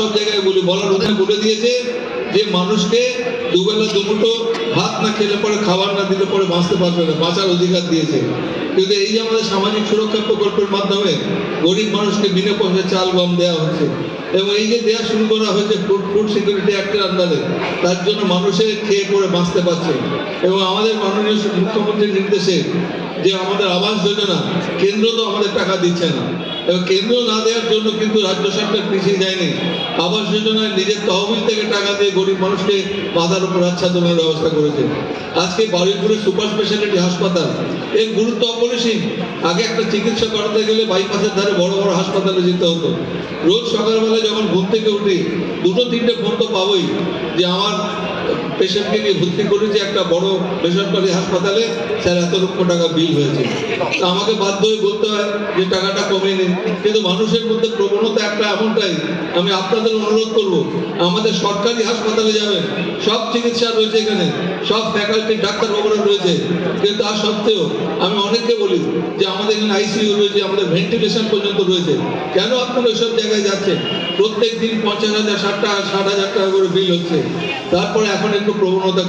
সব জায়গায় বলি, বলার ওখানে বলে দিয়েছে যে মানুষকে দুবেলা দুমুটো ভাত না খেলে পরে খাবার না দিলে পরে বাঁচতে পারবে না, বাঁচার অধিকার দিয়েছে। কিন্তু এই যে আমাদের সামাজিক সুরক্ষা প্রকল্পের মাধ্যমে গরিব মানুষকে বিনা পয়সায় চাল, গম দেওয়া হচ্ছে, এবং এই যে দেওয়া শুরু করা হয়েছে ফুড ফুড সিকিউরিটি অ্যাক্টের আন্ডারে তার জন্য মানুষের খেয়ে পরে বাঁচতে পারছে এবং আমাদের মাননীয় মুখ্যমন্ত্রীর নির্দেশে যে আমাদের আবাস যোজনা, কেন্দ্র তো আমাদের টাকা দিচ্ছে না। এবং কেন্দ্র না দেওয়ার জন্য কিন্তু রাজ্য সরকার পিছিয়ে যায়নি আবাস যোজনায় নিজের তহবিল থেকে টাকা দিয়ে গরিব মানুষকে মাথার উপর আচ্ছাদনের ব্যবস্থা করেছে। আজকে বারুইপুরে সুপার স্পেশালিটি হাসপাতাল। এর গুরুত্ব অপরিসীম। আগে একটা চিকিৎসা করাতে গেলে বাইপাসের ধারে বড় বড় হাসপাতালে যেতে হতো। রোজ সকালবেলা যখন ঘুম থেকে উঠি, দুটো তিনটে ফোন তো পাবোই যে আমার পেশেন্টকে নিয়ে ভর্তি করেছি একটা বড় বেসরকারি হাসপাতালে, স্যার, এত লক্ষ টাকা বিল হয়েছে। তা আমাকে বাধ্য হয়ে বলতে হয় যে টাকাটা কমিয়ে নিন। কিন্তু মানুষের মধ্যে প্রবণতা একটা এমনটাই, আমি আপনাদের অনুরোধ করব, আমাদের সরকারি হাসপাতালে যাবেন, সব চিকিৎসা রয়েছে এখানে, সব ফ্যাকাল্টি ডাক্তারবাবুরা রয়েছে। কিন্তু তা সত্ত্বেও আমি অনেককে বলি যে আমাদের এখানে আইসিইউ রয়েছে, আমাদের ভেন্টিলেশন পর্যন্ত রয়েছে। কেন আপনারা ওইসব জায়গায় যাচ্ছেন? প্রত্যেক দিন পঞ্চাশ হাজার, ষাট টাকা ষাট হাজার টাকা করে বিল হচ্ছে। তারপরে এখন একটু প্রবণতা